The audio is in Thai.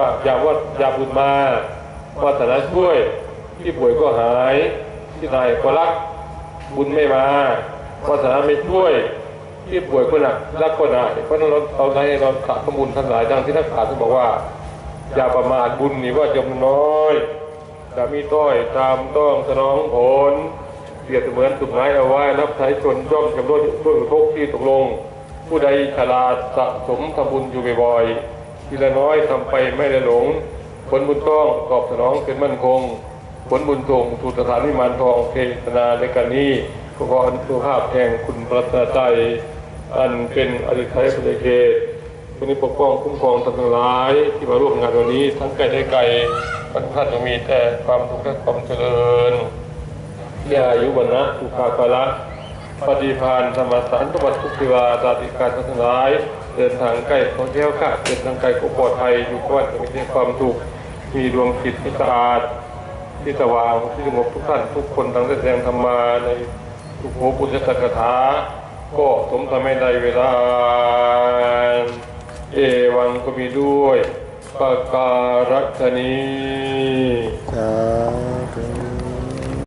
ว่ายาว่ายาบุญมาวัฒนาช่วย ที่ป่วยก็หาย ที่ตายก็รัก บุญไม่มาวัฒนาไม่ช่วย ที่ป่วยก็หนักรักก็หายเพราะนั้นเราเราในเราขาดข้อมูลทั้งหลายดังที่นักขาท่านบอกว่า อย่าประมาทบุญนี่ว่าจำน้อยจะมีต้อยตามต้องสนองผลเปรียบเสมือนสุดไม้เอาไว้รับใช้ชนย่อมจำรวดด้วยอุทกที่ตกลง ผู้ใดฉลาดสะสมทำบุญอยู่บ่อยๆ ทีละน้อยทำไปไม่ได้หลง ผลบุญต้องตอบสนองเป็นมั่นคง ผลบุญส่งถูกสถานวิมานทองเทศนาในการนี้ก็ขออนุภาพแห่งคุณพระตาใจอันเป็นอริไทยประเทศคุณนี้ปกป้องคุ้มครองท่านทั้งหลายที่มาร่วมงานวันนี้ทั้งไกลได้ไกลบรรพัดจะมีแต่ความสุขและความเจริญยาอายุวันนะสุขาภละ ปฏิพานธรรมสารสมบัตทุกิวาตาติการทั้งหลาย เดินทางใกลของเที่ยวข้าเดินทางไกลก็ปลอดภัยอยู่กับวัดมีความสุขมีดวงจิตที่สะอาดที่สว่างที่สงบทุกท่านทุกคนทั้งได้แสดงธรรมาในทุกโภปุญญสักถา ก็สมทำให้ได้เวลา เอวังก็มีด้วยปาการัชนีสาธุ